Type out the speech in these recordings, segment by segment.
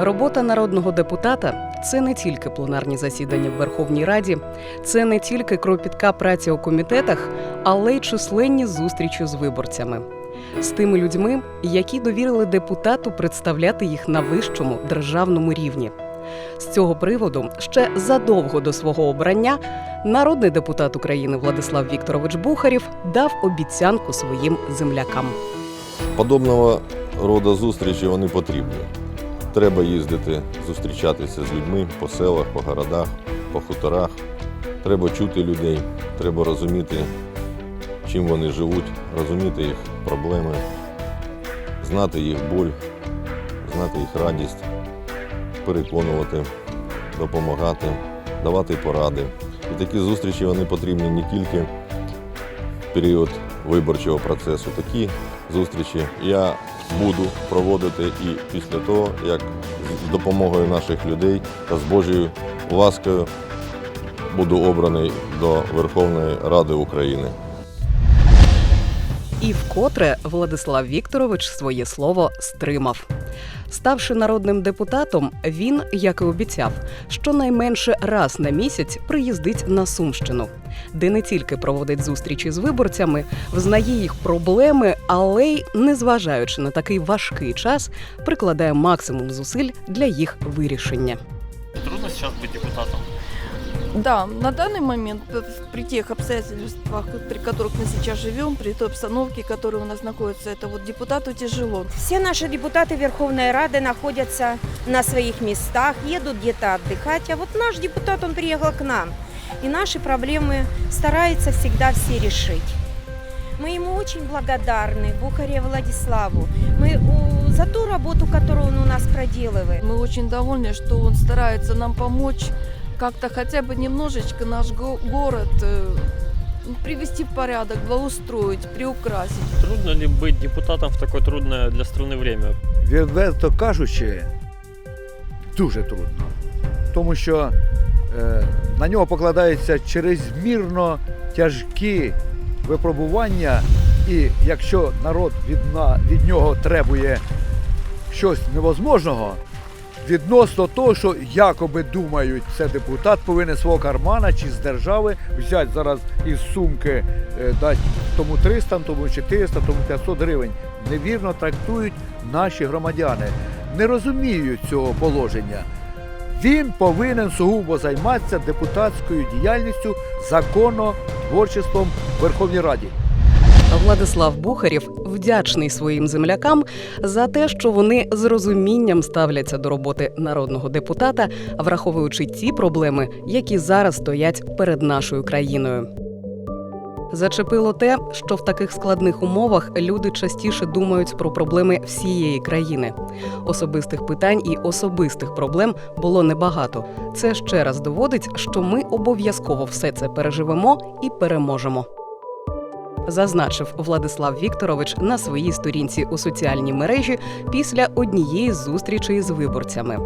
Робота народного депутата це не тільки пленарні засідання в Верховній Раді, це не тільки кропітка праця у комітетах, але й численні зустрічі з виборцями. З тими людьми, які довірили депутату представляти їх на вищому державному рівні. З цього приводу ще задовго до свого обрання народний депутат України Владислав Вікторович Бухарів дав обіцянку своїм землякам. Подобного роду зустрічі вони потрібні. Треба їздити, зустрічатися з людьми по селах, по городах, по хуторах. Треба чути людей, треба розуміти, чим вони живуть, розуміти їх проблеми, знати їх боль, знати їх радість, переконувати, допомагати, давати поради. І такі зустрічі вони потрібні не тільки в період виборчого процесу. Такі зустрічі я буду проводити і після того, як з допомогою наших людей та з Божою ласкою буду обраний до Верховної Ради України. І вкотре Владислав Вікторович своє слово стримав. Ставши народним депутатом, він, як і обіцяв, щонайменше раз на місяць приїздить на Сумщину, де не тільки проводить зустрічі з виборцями, взнає їх проблеми, але й, незважаючи на такий важкий час, прикладає максимум зусиль для їх вирішення. Трудно сейчас быть депутатом. Да, на данный момент, п- при тех обстоятельствах, при которых мы сейчас живем, при той обстановке, которая у нас находится, это вот депутату тяжело. Все наши депутаты Верховной Рады находятся на своих местах, едут где-то отдыхать, а вот наш депутат, он приехал к нам. И наши проблемы старается всегда все решить. Мы ему очень благодарны, Бухаре Владиславу, мы у- за ту работу, которую он у нас проделывает. Мы очень довольны, что он старается нам помочь как-то хотя бы немножечко наш го- город э, привести в порядок, благоустроить, приукрасить. Трудно ли быть депутатом в такое трудное для страны время? відверто кажучи, дуже трудно. Тому що е, на нього покладаються чрезмірно тяжкі випробування, і якщо народ від, від нього требує щось невозможного, відносно того, що якоби думають, це депутат повинен свого кармана чи з держави взяти зараз із сумки, е, дати тому 300, тому 400, тому 500 гривень. Невірно трактують наші громадяни, не розуміють цього положення. Він повинен сугубо займатися депутатською діяльністю, законотворчеством в Верховній Раді. Владислав Бухарів вдячний своїм землякам за те, що вони з розумінням ставляться до роботи народного депутата, враховуючи ті проблеми, які зараз стоять перед нашою країною. Зачепило те, що в таких складних умовах люди частіше думають про проблеми всієї країни. Особистих питань і особистих проблем було небагато. Це ще раз доводить, що ми обов'язково все це переживемо і переможемо зазначив Владислав Вікторович на своїй сторінці у соціальній мережі після однієї з зустрічей з виборцями.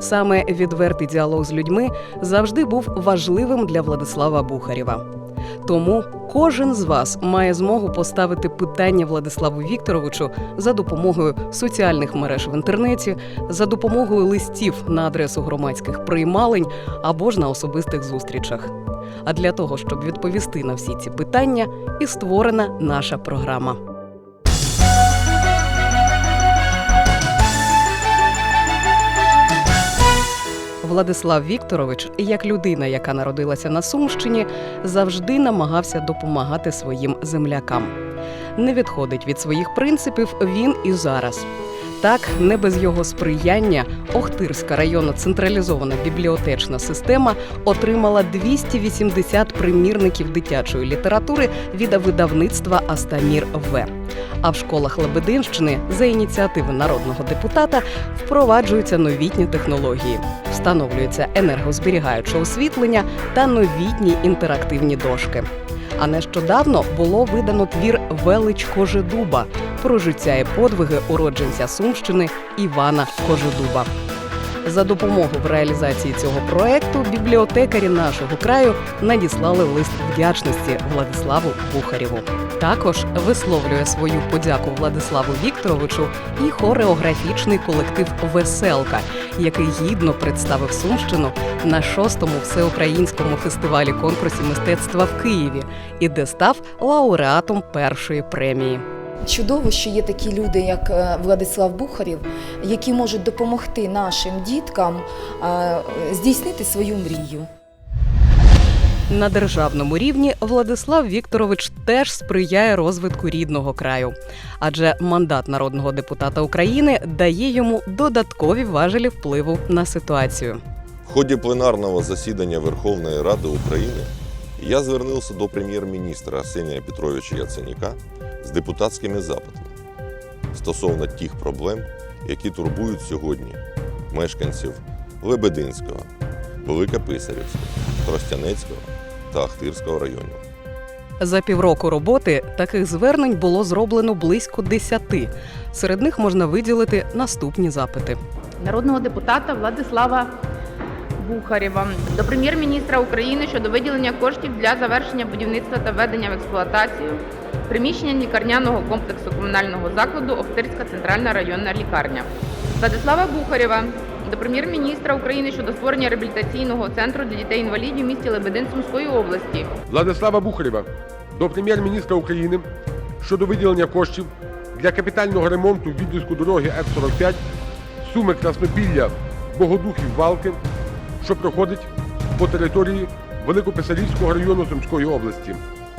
Саме відвертий діалог з людьми завжди був важливим для Владислава Бухарєва. Тому кожен з вас має змогу поставити питання Владиславу Вікторовичу за допомогою соціальних мереж в інтернеті, за допомогою листів на адресу громадських приймалень або ж на особистих зустрічах. А для того, щоб відповісти на всі ці питання, і створена наша програма. Владислав Вікторович, як людина, яка народилася на Сумщині, завжди намагався допомагати своїм землякам. Не відходить від своїх принципів він і зараз. Так, не без його сприяння Охтирська районна централізована бібліотечна система отримала 280 примірників дитячої літератури від видавництва Астамір В. А в школах Лебединщини за ініціативи народного депутата впроваджуються новітні технології, встановлюється енергозберігаюче освітлення та новітні інтерактивні дошки. А нещодавно було видано твір Велич Кожедуба про життя і подвиги уродженця Сумщини Івана Кожедуба. За допомогу в реалізації цього проекту бібліотекарі нашого краю надіслали лист вдячності Владиславу Бухарєву. Також висловлює свою подяку Владиславу Вікторовичу і хореографічний колектив Веселка, який гідно представив Сумщину на шостому всеукраїнському фестивалі конкурсі мистецтва в Києві і де став лауреатом першої премії. Чудово, що є такі люди, як е, Владислав Бухарів, які можуть допомогти нашим діткам е, здійснити свою мрію. На державному рівні Владислав Вікторович теж сприяє розвитку рідного краю, адже мандат народного депутата України дає йому додаткові важелі впливу на ситуацію. В ході пленарного засідання Верховної Ради України я звернувся до прем'єр-міністра Арсенія Петровича Яценюка з депутатськими запитами стосовно тих проблем, які турбують сьогодні мешканців Лебединського, Великописарівського, Тростянецького та Ахтирського районів. За півроку роботи таких звернень було зроблено близько десяти. Серед них можна виділити наступні запити. народного депутата Владислава Бухарєва до прем'єр-міністра України щодо виділення коштів для завершення будівництва та введення в експлуатацію приміщення лікарняного комплексу комунального закладу Охтирська центральна районна лікарня. Владислава Бухарєва до прем'єр-міністра України щодо створення реабілітаційного центру для дітей-інвалідів в місті Лебедин Сумської області. Владислава Бухарєва до прем'єр-міністра України щодо виділення коштів для капітального ремонту відрізку дороги Р-45 Суми Краснопілля Богодухів Валки, що проходить по території Великописарівського району Сумської області.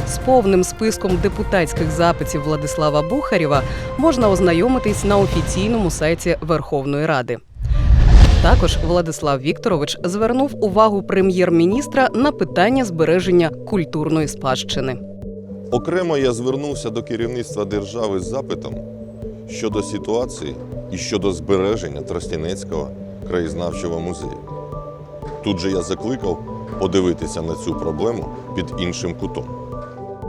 З повним списком депутатських запитів Владислава Бухарєва можна ознайомитись на офіційному сайті Верховної Ради. Також Владислав Вікторович звернув увагу прем'єр-міністра на питання збереження культурної спадщини. Окремо я звернувся до керівництва держави з запитом щодо ситуації і щодо збереження Тростянецького краєзнавчого музею. Тут же я закликав подивитися на цю проблему під іншим кутом.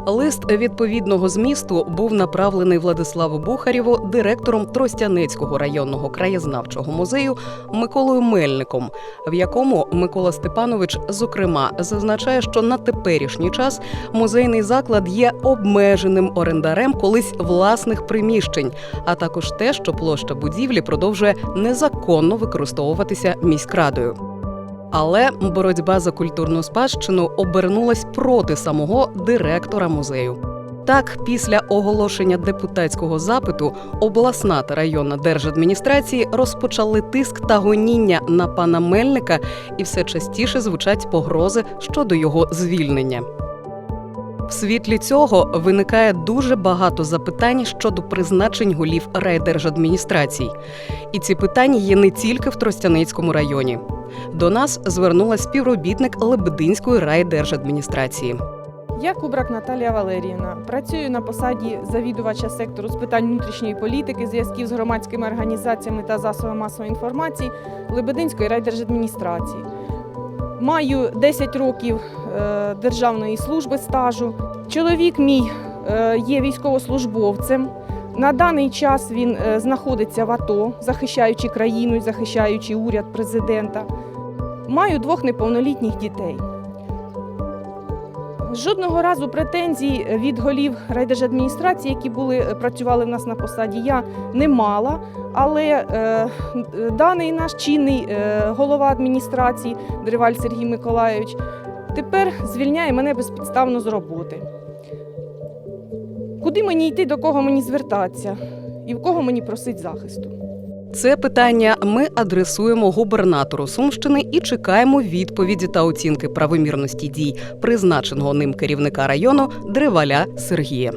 Лист відповідного змісту був направлений Владиславу Бухарєву директором Тростянецького районного краєзнавчого музею Миколою Мельником, в якому Микола Степанович зокрема зазначає, що на теперішній час музейний заклад є обмеженим орендарем колись власних приміщень, а також те, що площа будівлі продовжує незаконно використовуватися міськрадою. Але боротьба за культурну спадщину обернулась проти самого директора музею. Так, після оголошення депутатського запиту обласна та районна держадміністрації розпочали тиск та гоніння на пана Мельника, і все частіше звучать погрози щодо його звільнення. В світлі цього виникає дуже багато запитань щодо призначень голів райдержадміністрацій. І ці питання є не тільки в Тростянецькому районі. До нас звернулась співробітник Лебединської райдержадміністрації. Я Кубрак Наталія Валеріївна. Працюю на посаді завідувача сектору з питань внутрішньої політики, зв'язків з громадськими організаціями та засобами масової інформації Лебединської райдержадміністрації. Маю 10 років е, державної служби стажу. Чоловік мій е, є військовослужбовцем. На даний час він е, знаходиться в АТО, захищаючи країну захищаючи уряд президента. Маю двох неповнолітніх дітей. Жодного разу претензій від голів райдержадміністрації, які були е, працювали в нас на посаді, я не мала. Але е, даний наш чинний е, голова адміністрації Дриваль Сергій Миколайович тепер звільняє мене безпідставно з роботи. Куди мені йти, до кого мені звертатися і в кого мені просить захисту? Це питання ми адресуємо губернатору Сумщини і чекаємо відповіді та оцінки правомірності дій призначеного ним керівника району Дриваля Сергія.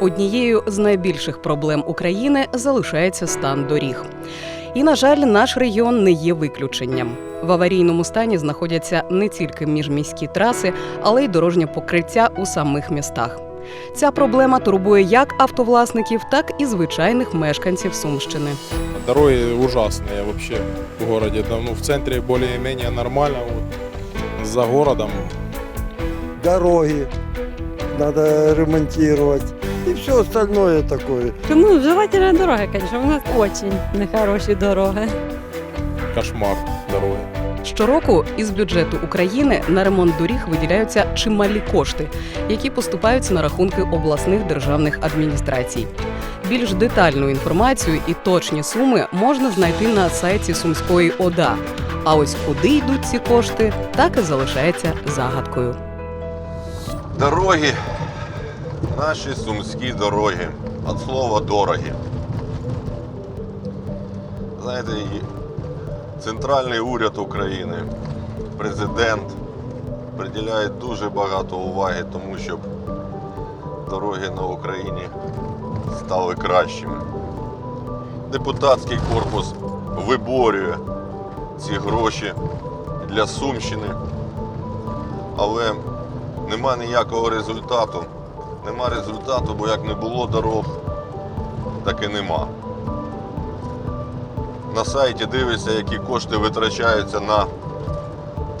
Однією з найбільших проблем України залишається стан доріг. І, на жаль, наш регіон не є виключенням. В аварійному стані знаходяться не тільки міжміські траси, але й дорожнє покриття у самих містах. Ця проблема турбує як автовласників, так і звичайних мешканців Сумщини. Дороги ужасные вообще в. Да, ну, в центре более-менее нормально. Вот. За городом дороги надо ремонтировать и все остальное такое. Ну, желательно дороги, конечно. У нас очень нехороші дороги. кошмар. дороги. Щороку із бюджету України на ремонт доріг виділяються чималі кошти, які поступають на рахунки обласних державних адміністрацій. Більш детальну інформацію і точні суми можна знайти на сайті Сумської ОДА. А ось куди йдуть ці кошти, так і залишається загадкою. Дороги, наші сумські дороги, від слова дорогі. Знаєте, центральний уряд України, президент приділяє дуже багато уваги тому, щоб дороги на Україні стали кращими. Депутатський корпус виборює ці гроші для Сумщини, але нема ніякого результату. Нема результату, бо як не було дорог, так і нема. На сайті дивишся, які кошти витрачаються на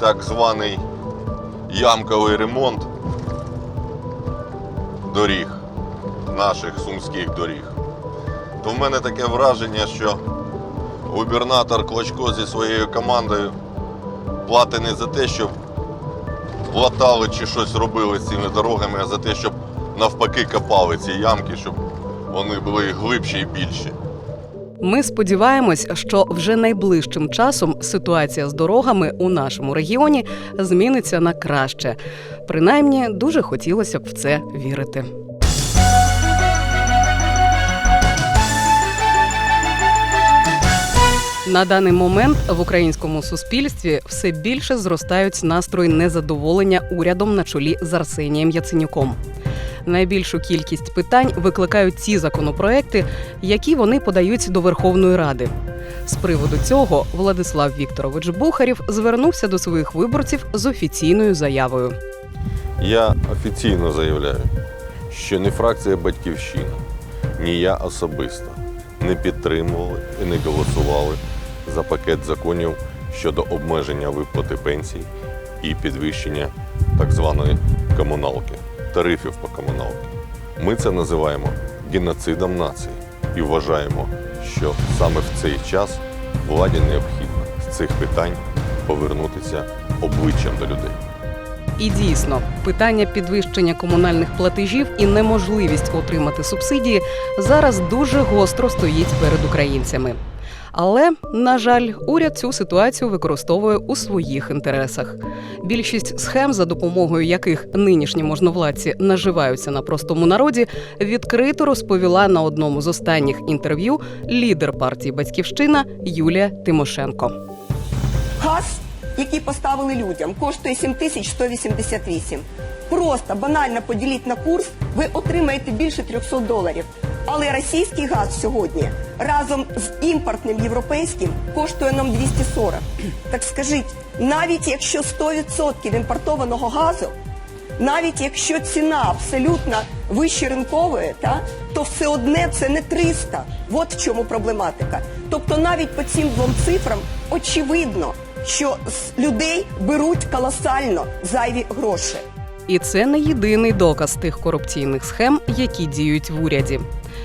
так званий ямковий ремонт доріг, наших сумських доріг. То в мене таке враження, що губернатор Клочко зі своєю командою платить не за те, щоб латали чи щось робили з цими дорогами, а за те, щоб навпаки копали ці ямки, щоб вони були глибші і більші. Ми сподіваємось, що вже найближчим часом ситуація з дорогами у нашому регіоні зміниться на краще. Принаймні, дуже хотілося б в це вірити. На даний момент в українському суспільстві все більше зростають настрої незадоволення урядом на чолі з Арсенієм Яценюком. Найбільшу кількість питань викликають ті законопроекти, які вони подають до Верховної Ради. З приводу цього Владислав Вікторович Бухарів звернувся до своїх виборців з офіційною заявою. Я офіційно заявляю, що ні фракція Батьківщина, ні я особисто не підтримували і не голосували за пакет законів щодо обмеження виплати пенсій і підвищення так званої комуналки, тарифів по комуналці. Ми це називаємо геноцидом нації і вважаємо, що саме в цей час владі необхідно з цих питань повернутися обличчям до людей. І дійсно, питання підвищення комунальних платежів і неможливість отримати субсидії зараз дуже гостро стоїть перед українцями. Але, на жаль, уряд цю ситуацію використовує у своїх інтересах. Більшість схем, за допомогою яких нинішні можновладці наживаються на простому народі, відкрито розповіла на одному з останніх інтерв'ю лідер партії Батьківщина Юлія Тимошенко. Який поставили людям, коштує 7188. Просто банально поділіть на курс, ви отримаєте більше 300 доларів. Але російський газ сьогодні разом з імпортним європейським коштує нам 240. Так скажіть, навіть якщо 100% імпортованого газу, навіть якщо ціна абсолютно вище ринкової, та, то все одне це не 300. От в чому проблематика. Тобто навіть по цим двом цифрам очевидно, що з людей беруть колосально зайві гроші. І це не єдиний доказ тих корупційних схем, які діють в уряді.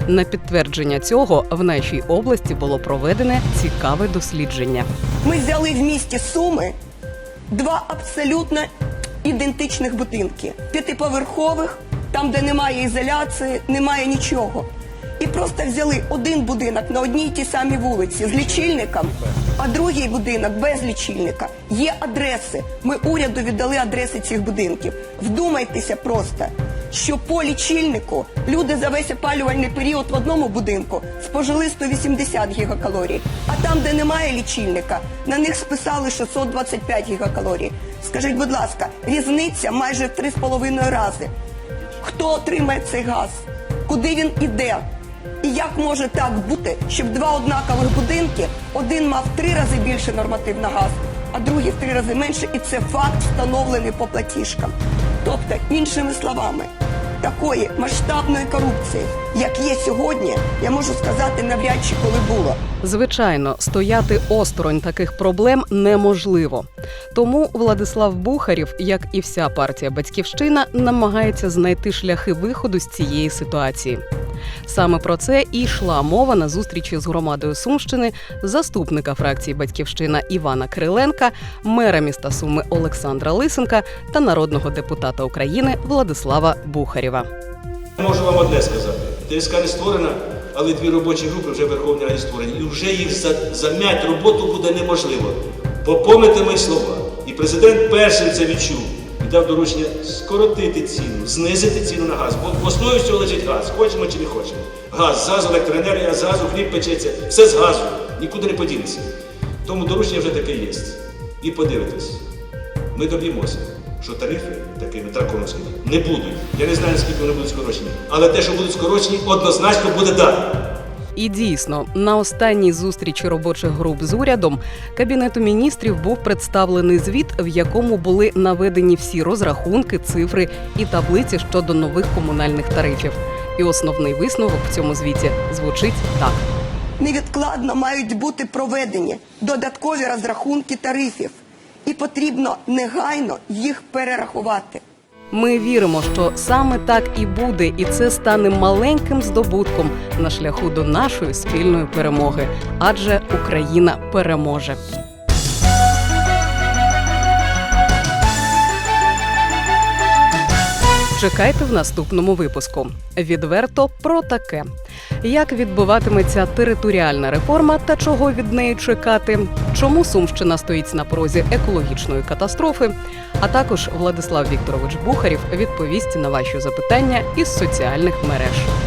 На підтвердження цього в нашій області було проведене цікаве дослідження. Ми взяли в місті Суми два абсолютно ідентичних будинки: п'ятиповерхових, там, де немає ізоляції, немає нічого. Просто взяли один будинок на одній тій самій вулиці з лічильником, а другий будинок без лічильника. Є адреси. Ми уряду віддали адреси цих будинків. Вдумайтеся просто, що по лічильнику люди за весь опалювальний період в одному будинку спожили 180 гігакалорій, а там, де немає лічильника, на них списали 625 гігакалорій. Скажіть, будь ласка, різниця майже в 3,5 рази. Хто отримає цей газ? Куди він іде? І як може так бути, щоб два однакових будинки, один мав три рази більше норматив на газ, а другий в три рази менше, і це факт встановлений по платіжкам. Тобто, іншими словами, такої масштабної корупції, як є сьогодні, я можу сказати навряд чи коли було. Звичайно, стояти осторонь таких проблем неможливо. Тому Владислав Бухарів, як і вся партія Батьківщина, намагається знайти шляхи виходу з цієї ситуації. Саме про це і йшла мова на зустрічі з громадою Сумщини, заступника фракції Батьківщина Івана Кириленка, мера міста Суми Олександра Лисенка та народного депутата України Владислава Бухарєва. Можу вам одне сказати. ТСК не створена, але дві робочі групи вже в Верховній Раді створені. І вже їх за- зам'ять роботу буде неможливо. Попомните мої слова. І президент першим це відчув дав доручення скоротити ціну, знизити ціну на газ. Бо в основі всього лежить газ, хочемо чи не хочемо. Газ, з електроенергія, з газу, хліб печеться, все з газу, нікуди не подінеться. Тому доручення вже таке є. І подивитесь, ми доб'ємося, що тарифи такими драконовськими не будуть. Я не знаю, скільки вони будуть скорочені. Але те, що будуть скорочені, однозначно буде да. І дійсно, на останній зустрічі робочих груп з урядом кабінету міністрів був представлений звіт, в якому були наведені всі розрахунки, цифри і таблиці щодо нових комунальних тарифів. І основний висновок в цьому звіті звучить так. Невідкладно мають бути проведені додаткові розрахунки тарифів, і потрібно негайно їх перерахувати. Ми віримо, що саме так і буде, і це стане маленьким здобутком на шляху до нашої спільної перемоги, адже Україна переможе. Чекайте в наступному випуску. Відверто про таке: як відбуватиметься територіальна реформа та чого від неї чекати, чому Сумщина стоїть на порозі екологічної катастрофи. А також Владислав Вікторович Бухарів відповість на ваші запитання із соціальних мереж.